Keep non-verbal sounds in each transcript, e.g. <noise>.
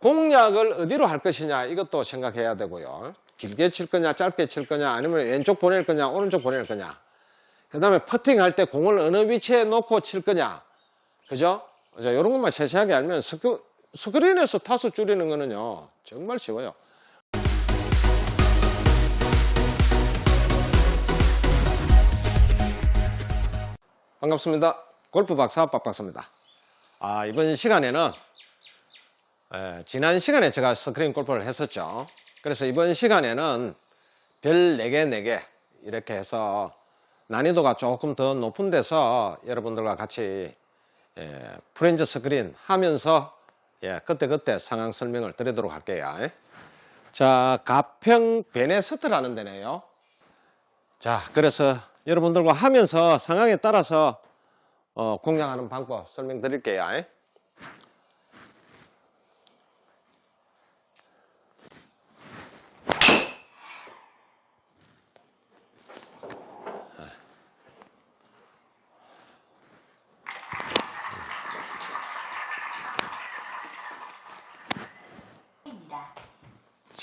공략을 어디로 할 것이냐 이것도 생각해야 되고요. 길게 칠 거냐 짧게 칠 거냐 아니면 왼쪽 보낼 거냐 오른쪽 보낼 거냐 그 다음에 퍼팅할 때 공을 어느 위치에 놓고 칠 거냐 그죠? 자, 이런 것만 세세하게 알면 스크, 스크린에서 타수 줄이는 거는요 정말 쉬워요. 반갑습니다. 골프 박사 박박사입니다. 아, 이번 시간에는 에, 지난 시간에 제가 스크린 골프를 했었죠. 그래서 이번 시간에는 별 4개, 4개 이렇게 해서 난이도가 조금 더 높은 데서 여러분들과 같이 예, 프렌즈 스크린 하면서 예, 그때그때 상황 설명을 드리도록 할게요. 자, 가평 베네스트라는 데네요. 자, 그래서 여러분들과 하면서 상황에 따라서 어, 공략하는 방법 설명드릴게요.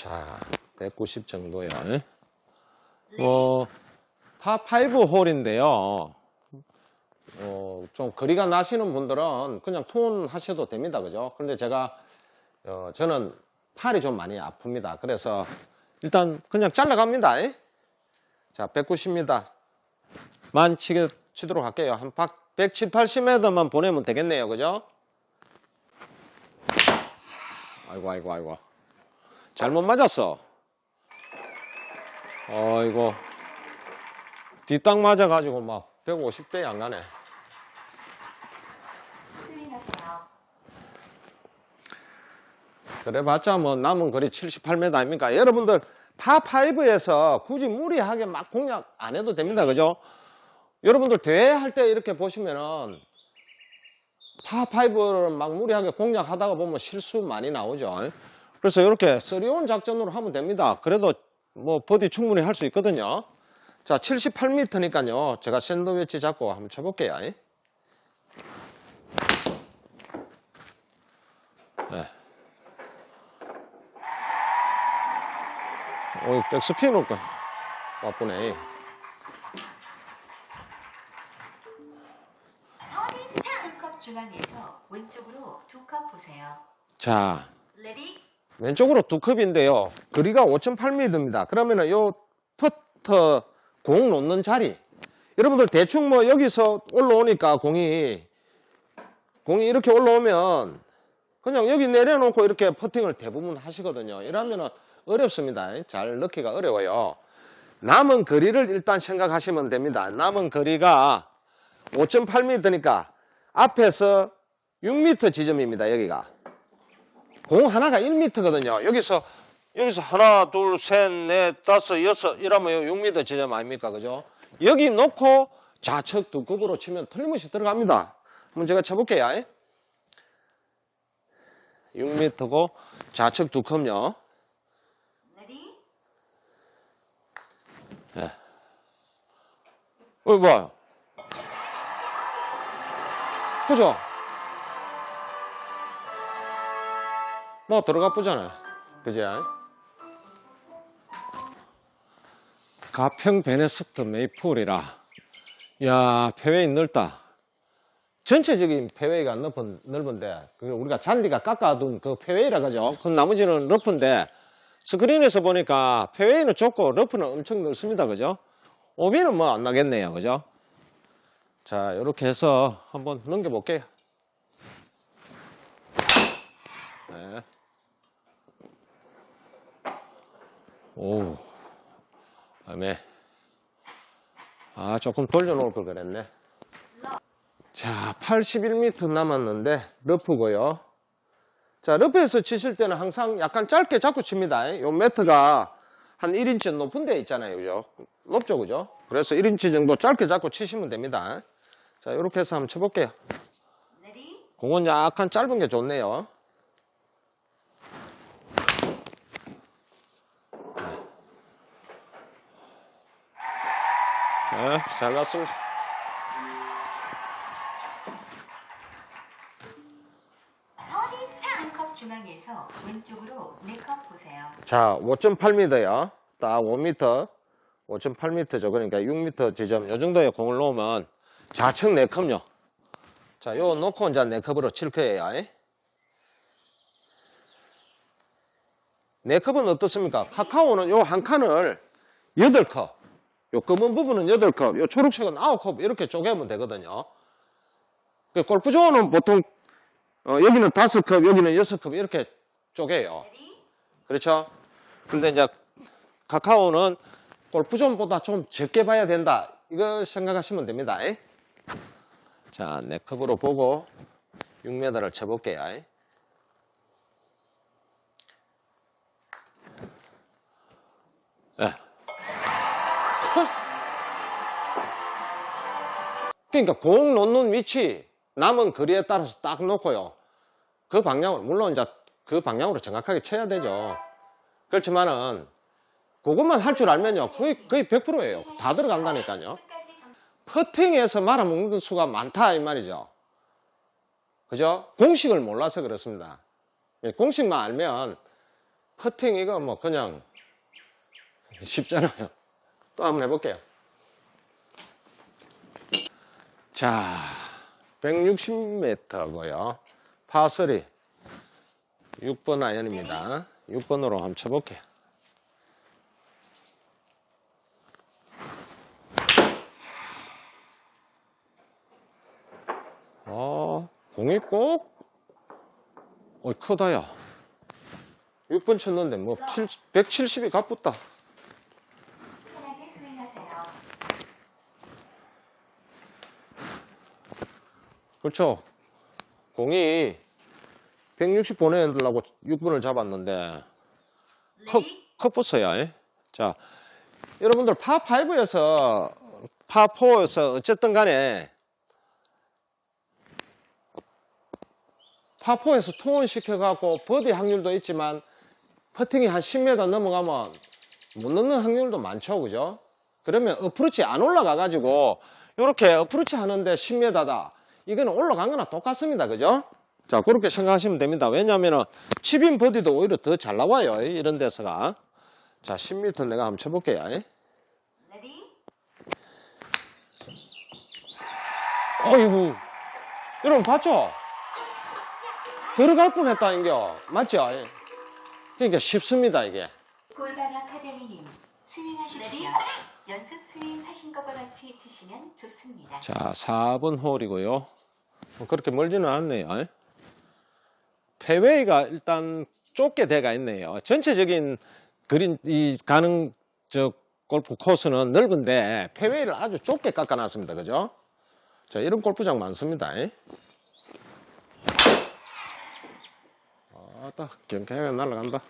자, 190 정도야. 뭐, 파5 홀인데요. 어, 좀 거리가 나시는 분들은 그냥 투혼 하셔도 됩니다. 그죠? 근데 제가, 어, 저는 팔이 좀 많이 아픕니다. 그래서 일단 그냥 잘라갑니다. 에? 자, 190m. 만 치게, 치도록 할게요. 한 박, 170, 80m만 보내면 되겠네요. 그죠? 아이고, 아이고, 아이고. 잘못 맞았어. 어이고. 뒷땅 맞아가지고 막 150대 안 가네. 그래봤자 뭐 남은 거리 78m 아닙니까? 여러분들 파5에서 굳이 무리하게 막 공략 안 해도 됩니다. 그죠? 여러분들 대회 할 때 이렇게 보시면은 파5를 막 무리하게 공략하다가 보면 실수 많이 나오죠. 그래서 이렇게 쓰리온 작전으로 하면 됩니다. 그래도 뭐 버디 충분히 할 수 있거든요. 자, 78m니까요. 제가 샌드위치 잡고 한번 쳐볼게요. 네. 어, 백스핀 올까? 바쁘네. 중앙에서 왼쪽으로 두 컵 보세요. 자, 레디 왼쪽으로 두 컵인데요. 거리가 5.8m입니다. 그러면은 요 퍼터 공 놓는 자리. 여러분들 대충 뭐 여기서 올라오니까 공이, 공이 이렇게 올라오면 그냥 여기 내려놓고 이렇게 퍼팅을 대부분 하시거든요. 이러면은 어렵습니다. 잘 넣기가 어려워요. 남은 거리를 일단 생각하시면 됩니다. 남은 거리가 5.8m니까 앞에서 6m 지점입니다. 여기가. 공 하나가 1m거든요. 여기서 여기서 하나, 둘, 셋, 넷, 다섯, 여섯 이러면 6m 지점 아닙니까? 그죠? 여기 놓고 좌측 두 급으로 치면 틀림없이 들어갑니다. 한번 제가 쳐볼게요. 6m고 좌측 두 컵요. 레디 어, 봐요. 그죠? 뭐 들어가 보잖아요. 그지? 가평 베네스트 메이플이라. 야, 페웨이 넓다. 전체적인 페웨이가 넓은, 넓은데, 그 우리가 잔디가 깎아둔 그 페웨이라 그죠? 그 나머지는 러프인데, 스크린에서 보니까 페웨이는 좁고 러프는 엄청 넓습니다. 그죠? 오비는 뭐 안 나겠네요. 그죠? 자, 이렇게 해서 한번 넘겨볼게요. 네. 오, 다음에, 아, 조금 돌려놓을 걸 그랬네. 자, 81m 남았는데, 러프고요 자, 러프에서 치실 때는 항상 약간 짧게 잡고 칩니다. 요 매트가 한 1인치 높은 데 있잖아요. 그죠? 높죠, 그죠? 그래서 1인치 정도 짧게 잡고 치시면 됩니다. 자, 이렇게 해서 한번 쳐볼게요. 공은 약간 짧은 게 좋네요. 네, 잘 갔습니다. 중앙에서 왼쪽으로 4컵 보세요. 자, 5.8m요. 딱 5m, 5.8m죠. 그러니까 6m 지점, 요 정도의 공을 놓으면 좌측 4컵요. 자, 요 놓고 이제 4컵으로 칠 거예요. 4컵은 어떻습니까? 카카오는 요 한 칸을 8컵, 요 검은 부분은 8컵, 요 초록색은 9컵 이렇게 쪼개면 되거든요. 그 골프존은 보통 어, 여기는 5컵, 여기는 6컵 이렇게 쪼개요. 그렇죠? 근데 이제 카카오는 골프존보다 좀 적게 봐야 된다. 이거 생각하시면 됩니다. 자, 네 컵으로 보고 6m를 쳐볼게요. 예. 그러니까 공 놓는 위치, 남은 거리에 따라서 딱 놓고요. 그 방향으로, 물론 이제 그 방향으로 정확하게 쳐야 되죠. 그렇지만은, 그것만 할 줄 알면요. 거의, 거의 100%예요. 다 들어간다니까요. 퍼팅에서 말아먹는 수가 많다, 이 말이죠. 그죠? 공식을 몰라서 그렇습니다. 예, 공식만 알면, 퍼팅 이거 뭐 그냥 <laughs> 쉽잖아요. 또 한번 해볼게요. 자, 160m고요. 파3. 6번 아이언입니다. 6번으로 한번 쳐볼게요. 어, 공이 꼭, 어, 크다, 야. 6번 쳤는데, 뭐, 170이 가쁘다. 편하게 스윙하세요. 그렇죠. 공이 160 보내려고 6번을 잡았는데, 컵, 레디, 컵부서야. 예? 자, 여러분들 파5에서, 파4에서 어쨌든 간에, 파4에서 투혼 시켜갖고 버디 확률도 있지만, 퍼팅이 한 10m 넘어가면 못 넣는 확률도 많죠. 그죠? 그러면 어프로치 안 올라가가지고, 이렇게 어프로치 하는데 10m다. 이거는 올라간 거나 똑같습니다. 그죠? 자, 그렇게 생각하시면 됩니다. 왜냐면은, 칩인 버디도 오히려 더 잘 나와요. 이런 데서가. 자, 10m 내가 한번 쳐볼게요. 어이구. 여러분, 봤죠? 들어갈 뻔 했다, 인겨. 맞죠? 그러니까 쉽습니다, 이게. 골반 아카데미님 스윙하십시오. 연습 스윙 하신 것과 같이 치시면 좋습니다. 자, 4번 홀이고요. 뭐 그렇게 멀지는 않네요. 페웨이가 일단 좁게 돼가 있네요. 전체적인 그린, 이, 가는, 저, 골프 코스는 넓은데, 페웨이를 아주 좁게 깎아놨습니다. 그죠? 자, 이런 골프장 많습니다. 아따, 경쾌하게 날아간다.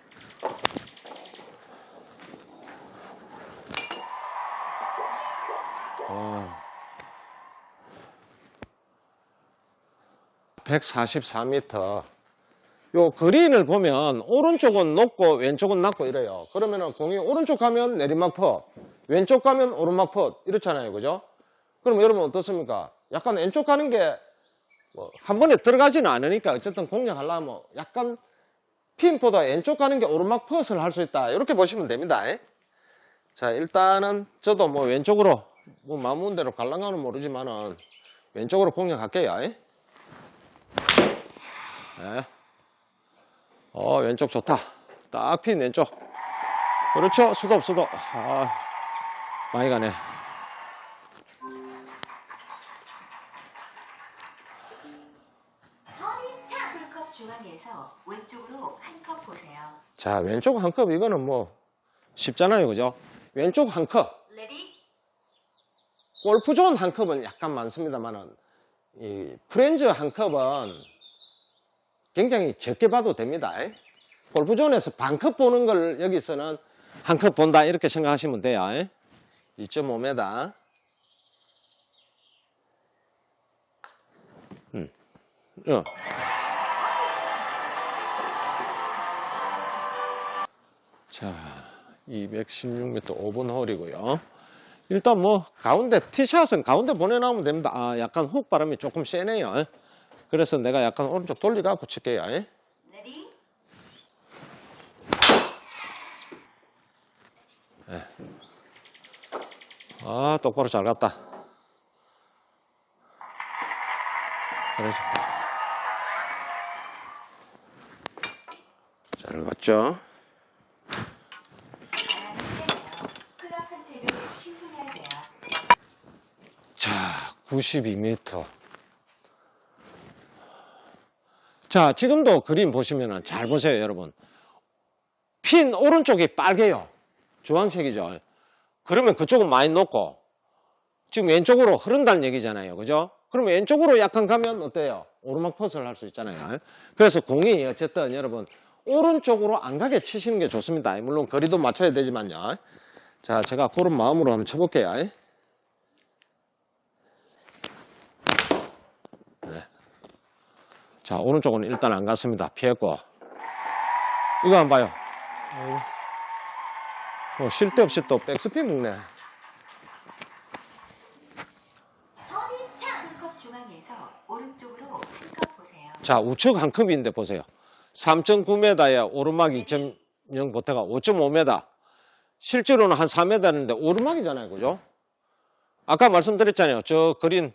144m. 요 그린을 보면 오른쪽은 높고 왼쪽은 낮고 이래요. 그러면은 공이 오른쪽 가면 내리막 퍼, 왼쪽 가면 오르막 퍼 이렇잖아요. 그죠? 그럼 여러분 어떻습니까? 약간 왼쪽 가는 게 뭐 한 번에 들어가지는 않으니까 어쨌든 공략하려면 약간 핀보다 왼쪽 가는 게 오르막 퍼스를 할 수 있다. 이렇게 보시면 됩니다. 자, 일단은 저도 뭐 왼쪽으로 뭐 마음 대로 갈랑가는 모르지만은 왼쪽으로 공략할게요. 네. 어, 왼쪽 좋다. 딱 핀 왼쪽. 그렇죠. 수도 수도. 아, 많이 가네. 풀컵 중앙에서 왼쪽으로 한 컵 보세요. 자, 왼쪽 한 컵 이거는 뭐 쉽잖아요. 그죠? 왼쪽 한 컵. 레디, 골프존 한 컵은 약간 많습니다만은 이 프렌즈 한 컵은 굉장히 적게 봐도 됩니다. 골프존에서 반컵 보는 걸 여기서는 한 컵 본다 이렇게 생각하시면 돼요. 2.5m. 음. 어. 자, 216m 5번 홀이고요. 일단 뭐 가운데 티샷은 가운데 보내놓으면 됩니다. 아, 약간 훅 바람이 조금 세네요. 그래서 내가 약간 오른쪽 돌리라 붙일게 야 예? 레디 예. 아 똑바로 잘 갔다. 그렇죠 잘 갔죠? 자 92m 자, 지금도 그림 보시면은 잘 보세요, 여러분. 핀 오른쪽이 빨개요. 주황색이죠. 그러면 그쪽은 많이 높고, 지금 왼쪽으로 흐른다는 얘기잖아요. 그죠? 그럼 왼쪽으로 약간 가면 어때요? 오르막 퍼스를 할 수 있잖아요. 그래서 공이 어쨌든 여러분, 오른쪽으로 안 가게 치시는 게 좋습니다. 물론 거리도 맞춰야 되지만요. 자, 제가 그런 마음으로 한번 쳐볼게요. 자, 오른쪽은 일단 안 갔습니다. 피했고. 이거 한번 봐요. 뭐, 쉴데 없이 또 백스핀 보세요. 자, 우측 한 컵인데 보세요. 3.9m에 오르막 2.0 보태가 5.5m. 실제로는 한 4m인데 오르막이잖아요. 그죠? 아까 말씀드렸잖아요. 저 그린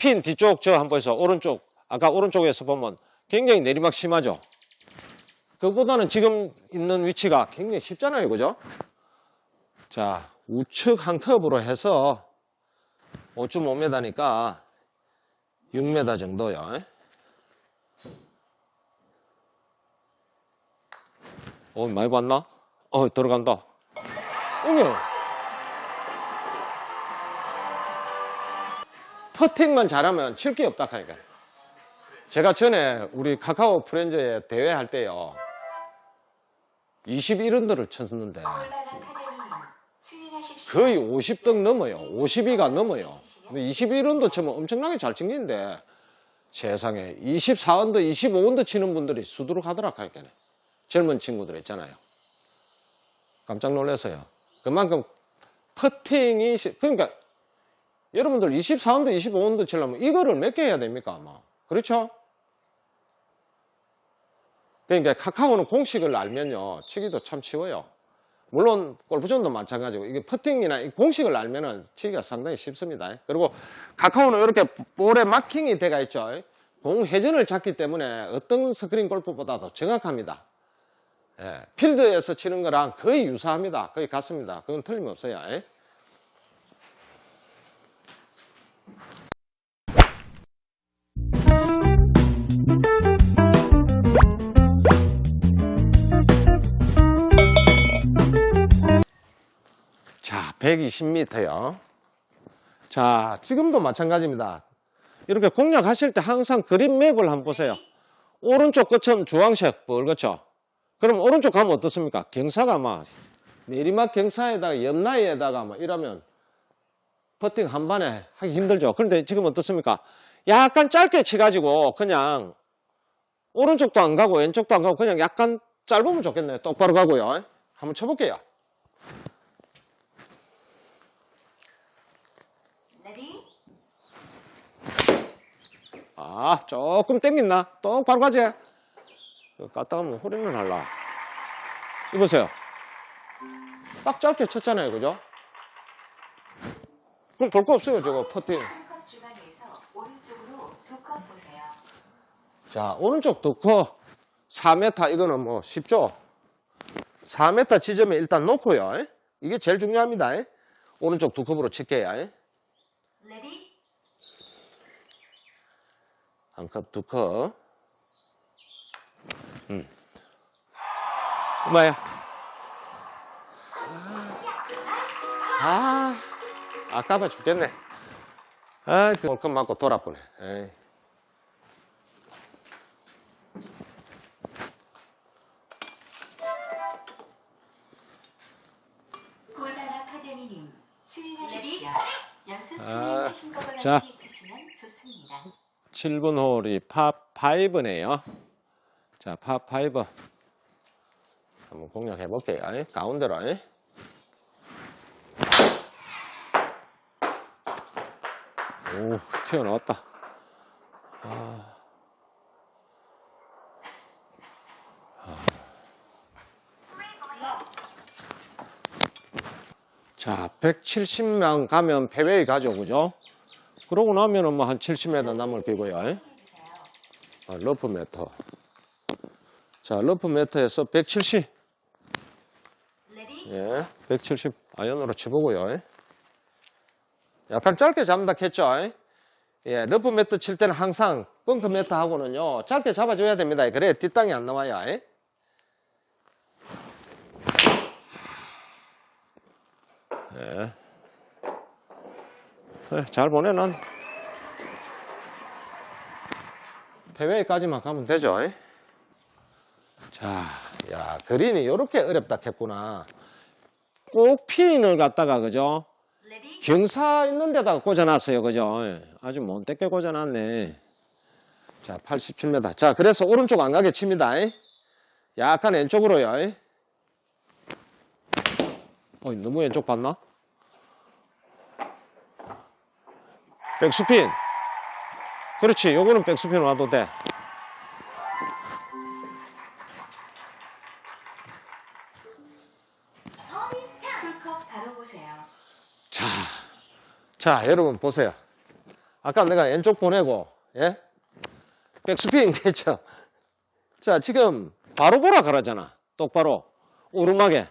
핀 뒤쪽 저 한번 보세요. 오른쪽. 아까 오른쪽에서 보면 굉장히 내리막 심하죠? 그보다는 지금 있는 위치가 굉장히 쉽잖아요. 그죠? 자, 우측 한 컵으로 해서 5.5m니까 6m 정도요. 어, 많이 봤나? 어, 들어간다. 어머. 퍼팅만 잘하면 칠 게 없다 하니까. 제가 전에 우리 카카오 프렌즈에 대회 할 때요. 21언더를 쳤었는데. 거의 50등 넘어요. 52가 넘어요. 근데 21언더 치면 엄청나게 잘 친긴데 세상에 24언더, 25언더 치는 분들이 수두룩 하더라 하니까 젊은 친구들 있잖아요. 깜짝 놀라서요. 그만큼 퍼팅이 시- 그러니까 여러분들 24언더, 25언더 치려면 이거를 몇 개 해야 됩니까 아마 그렇죠? 그러니까 카카오는 공식을 알면요 치기도 참 쉬워요. 물론 골프존도 마찬가지고 이게 퍼팅이나 이 공식을 알면은 치기가 상당히 쉽습니다. 그리고 카카오는 이렇게 볼에 마킹이 돼가 있죠. 공 회전을 잡기 때문에 어떤 스크린 골프보다도 정확합니다. 예, 필드에서 치는 거랑 거의 유사합니다. 거의 같습니다. 그건 틀림없어요. 예. 자, 120m요. 자, 지금도 마찬가지입니다. 이렇게 공략하실 때 항상 그림 맵을 한번 보세요. 오른쪽 끝은 주황색 뻘겋죠? 그럼 오른쪽 가면 어떻습니까? 경사가 막 내리막 경사에다가 옆라이에다가 막 이러면 퍼팅 한 반에 하기 힘들죠. 그런데 지금 어떻습니까? 약간 짧게 치가지고 그냥 오른쪽도 안 가고 왼쪽도 안 가고 그냥 약간 짧으면 좋겠네요. 똑바로 가고요. 한번 쳐볼게요. 아, 조금 땡겼나? 똑바로 가지? 갔다 가면 호리는 할라. 이보세요. 딱 짧게 쳤잖아요, 그죠? 그럼 볼 거 없어요, 저거, 퍼팅. 자, 오른쪽 도커 4m, 이거는 뭐 쉽죠? 4m 지점에 일단 놓고요. 이게 제일 중요합니다. 오른쪽 두 컵으로 칠게요. 레디 한 컵, 두 컵. 음. 엄마야. 아, 아까봐 죽겠네. 아, 그컵 맞고 돌아보네. 에이. 연습 아, 자. 같이 치시면 좋습니다. 7번 홀이 파5네요. 자, 파5. 한번 공략해 볼게요. 가운데로. 오, 튀어나왔다. 아. 아. 자, 170만 가면 페웨이 가죠, 그죠? 그러고 나면은 뭐 한 70m 남을 끼고요. 아, 러프 메터. 자, 러프 메터에서 170. 레디 예, 170 아이언으로 쳐보고요. 약간 짧게 잡는다 했죠. 예, 러프 매트 칠 때는 항상 벙커 매트 하고는요, 짧게 잡아줘야 됩니다. 그래, 뒷땅이 안 나와요. 예. 예, 잘 보내, 난. 페웨이까지만 가면 되죠. 자, 야, 그린이 이렇게 어렵다 했구나. 꼭 핀을 갖다가, 그죠? 경사 있는 데다가 꽂아놨어요. 그죠? 예, 아주 못되게 꽂아놨네. 자, 87m. 자, 그래서 오른쪽 안 가게 칩니다. 예. 약간 왼쪽으로요. 예. 어이, 너무 왼쪽 봤나? 백스핀. 그렇지. 요거는 백스핀 와도 돼. 자, 자, 여러분 보세요. 아까 내가 왼쪽 보내고, 예? 백스핀 했죠? <laughs> 자, 지금 바로 보라 그러잖아. 똑바로. 오르막에.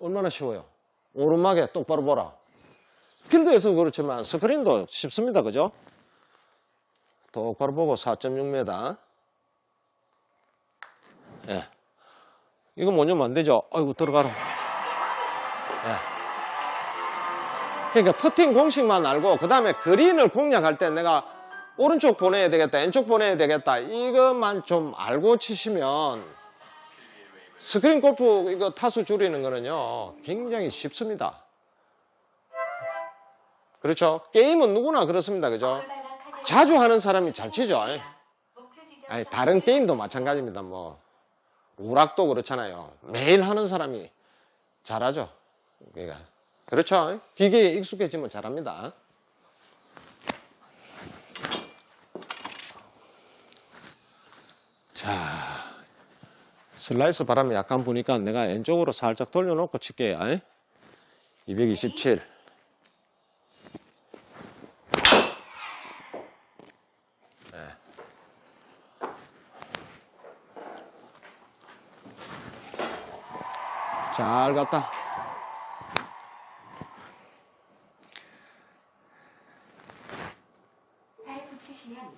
얼마나 쉬워요. 오르막에 똑바로 보라. 필드에서 그렇지만 스크린도 쉽습니다. 그죠? 똑바로 보고 4.6m. 예. 이거 못 넣으면 안 되죠? 아이고, 들어가라. 그러니까 퍼팅 공식만 알고 그 다음에 그린을 공략할 때 내가 오른쪽 보내야 되겠다 왼쪽 보내야 되겠다 이것만 좀 알고 치시면 스크린 골프 이거 타수 줄이는 거는요 굉장히 쉽습니다 그렇죠? 게임은 누구나 그렇습니다. 그죠? 자주 하는 사람이 잘 치죠. 아니 다른 게임도 마찬가지입니다 뭐. 우락도 그렇잖아요. 매일 하는 사람이 잘하죠. 그러니까 그렇죠. 기계에 익숙해지면 잘합니다. 자, 슬라이스 바람이 약간 부니까 내가 왼쪽으로 살짝 돌려놓고 칠게요. 227. 네. 잘 갔다.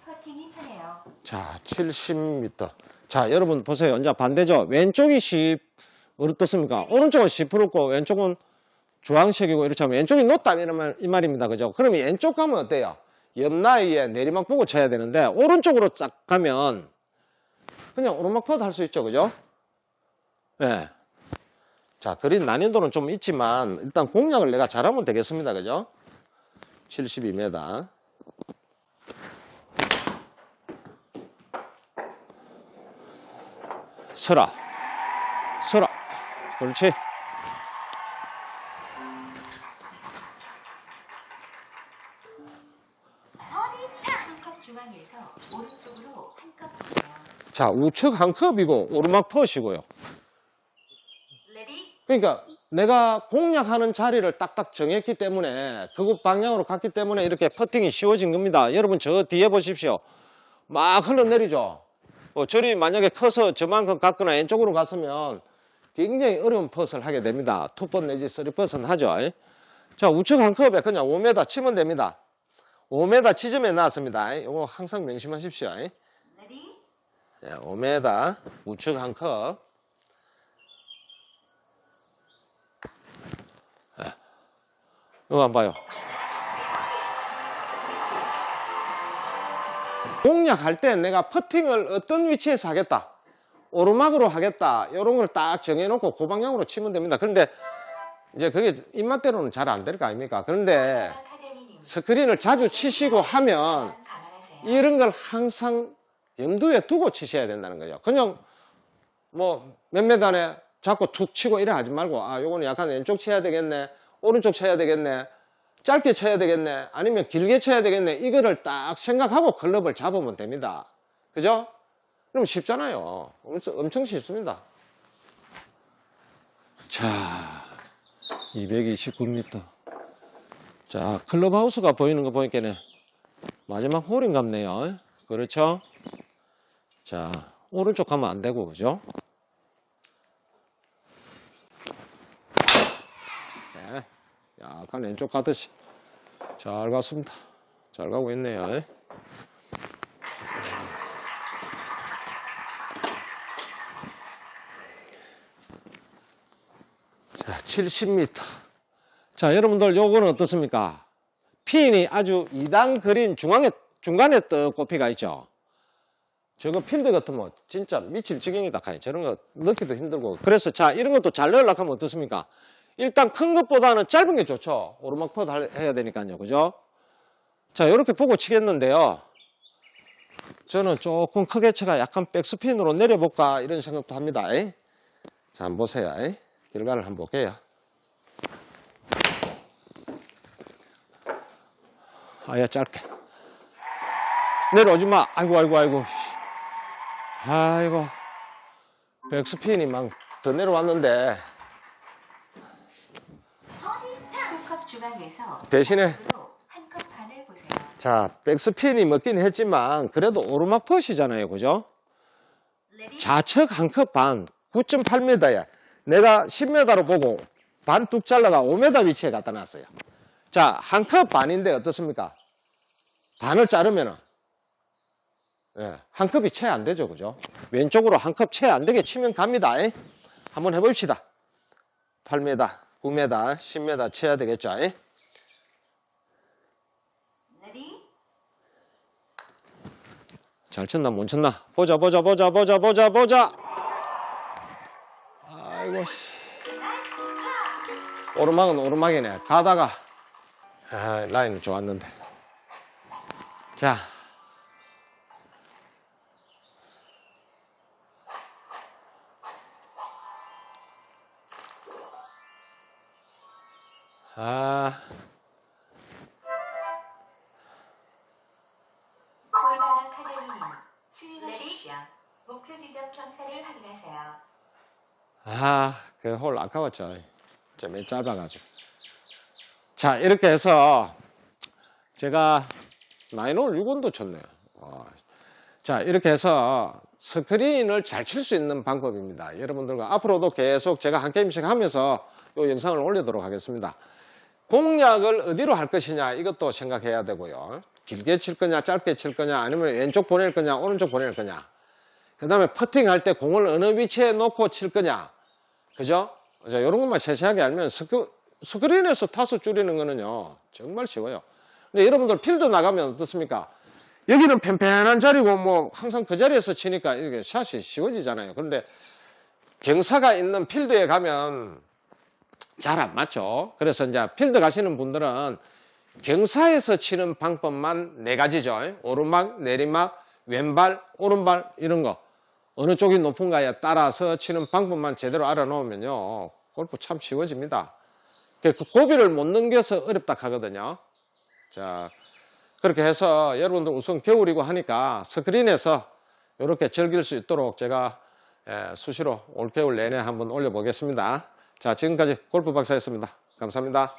퍼팅이 편해요. 자, 70m. 자, 여러분 보세요. 이제 반대죠. 왼쪽이 10, 어떻습니까? 오른쪽은 10%고 왼쪽은 주황색이고 이렇죠. 왼쪽이 높다 이러면 이 말입니다. 그죠? 그러면 왼쪽 가면 어때요? 옆나이에 내리막 보고 쳐야 되는데 오른쪽으로 쫙 가면 그냥 오르막 퍼도 할수 있죠. 그죠? 네. 자, 그린 난이도는 좀 있지만 일단 공략을 내가 잘하면 되겠습니다. 그죠? 72m. 서라. 서라. 그렇지. 자, 우측 한 컵이고 오르막 퍼시고요. 그러니까 내가 공략하는 자리를 딱딱 정했기 때문에 그곳 방향으로 갔기 때문에 이렇게 퍼팅이 쉬워진 겁니다. 여러분 저 뒤에 보십시오. 막 흘러내리죠. 어, 저리 만약에 커서 저만큼 갔거나 왼쪽으로 갔으면 굉장히 어려운 퍼스를 하게 됩니다. 투번 내지 쓰리 퍼스는 하죠. 자, 우측 한 컵에 그냥 5m 치면 됩니다. 5m 지점에 놨습니다. 이거 항상 명심하십시오. 레디 네, 5m 우측 한 컵. 네. 이거 한번 봐요. 공략할 때 내가 퍼팅을 어떤 위치에서 하겠다. 오르막으로 하겠다. 이런 걸 딱 정해놓고 그 방향으로 치면 됩니다. 그런데 이제 그게 입맛대로는 잘 안 될 거 아닙니까? 그런데 스크린을 자주 치시고 하면. 이런 걸 항상 염두에 두고 치셔야 된다는 거죠. 그냥 뭐몇 메다 안에 자꾸 툭 치고 이래 하지 말고 아 요거는 약간 왼쪽 쳐야 되겠네 오른쪽 쳐야 되겠네 짧게 쳐야 되겠네 아니면 길게 쳐야 되겠네 이거를 딱 생각하고 클럽을 잡으면 됩니다. 그죠? 그럼 쉽잖아요. 엄청, 쉽습니다. 자 229m. 자, 클럽하우스가 보이는 거 보니까 는 마지막 홀인 같네요. 그렇죠? 자, 오른쪽 가면 안 되고, 그죠? 네. 약간 왼쪽 가듯이. 잘 갔습니다. 잘 가고 있네요. 자, 70m. 자, 여러분들 요거는 어떻습니까? 핀이 아주 2단 그린 중앙에, 중간에 떡 꼽히가 있죠? 저거 필드 같으면 진짜 미칠 지경이다. 저런 거 넣기도 힘들고. 그래서 자, 이런 것도 잘 넣으려고 하면 어떻습니까? 일단 큰 것보다는 짧은 게 좋죠. 오르막 퍼드 할- 해야 되니까요. 그죠? 자, 이렇게 보고 치겠는데요. 저는 조금 크게 쳐가 약간 백스핀으로 내려볼까 이런 생각도 합니다. 이. 자, 한번 보세요. 이. 결과를 한번 볼게요. 아야, 짧게. 내려오지 마. 아이고, 아이고, 아이고. 아이고. 백스핀이 막 더 내려왔는데, 대신에 한컵 반을 보세요. 자, 백스핀이 먹긴 했지만 그래도 오르막 퍼시잖아요. 그죠? 좌측 한 컵 반, 9.8m에 내가 10m로 보고 반 뚝 잘라가 5m 위치에 갖다 놨어요. 자, 한 컵 반인데 어떻습니까? 반을 자르면은 예, 한 컵이 채 안 되죠. 그죠? 왼쪽으로 한 컵 채 안 되게 치면 갑니다. 예? 한번 해봅시다. 8m, 9m, 10m 쳐야 되겠죠. 예? 레디 잘 쳤나 못 쳤나? 보자 보자 보자 보자 보자 보자! 아이고 씨. 오르막은 오르막이네. 가다가 아 라인은 좋았는데. 자 아, 골반 아카데미 스윙하십시오. 목표 지점 경사를 확인하세요. 아, 그 홀 아까웠죠. 좀 짧아가지고. 자, 이렇게 해서 제가 나인홀 6원도 쳤네요. 와. 자, 이렇게 해서 스크린을 잘 칠 수 있는 방법입니다. 여러분들과 앞으로도 계속 제가 한 게임씩 하면서 이 영상을 올리도록 하겠습니다. 공략을 어디로 할 것이냐 이것도 생각해야 되고요. 길게 칠 거냐, 짧게 칠 거냐, 아니면 왼쪽 보낼 거냐, 오른쪽 보낼 거냐. 그 다음에 퍼팅 할 때 공을 어느 위치에 놓고 칠 거냐. 그죠? 자, 이런 것만 세세하게 알면 스크, 스크린에서 타수 줄이는 거는요, 정말 쉬워요. 근데 여러분들 필드 나가면 어떻습니까? 여기는 팽팽한 자리고 뭐 항상 그 자리에서 치니까 이게 샷이 쉬워지잖아요. 그런데 경사가 있는 필드에 가면 잘 안 맞죠. 그래서 이제 필드 가시는 분들은 경사에서 치는 방법만 네 가지죠. 오르막, 내리막, 왼발, 오른발 이런 거. 어느 쪽이 높은가에 따라서 치는 방법만 제대로 알아놓으면요. 골프 참 쉬워집니다. 그 고비를 못 넘겨서 어렵다 하거든요. 자, 그렇게 해서 여러분들 우선 겨울이고 하니까 스크린에서 이렇게 즐길 수 있도록 제가 예, 수시로 올겨울 내내 한번 올려보겠습니다. 자, 지금까지 골프 박사였습니다. 감사합니다.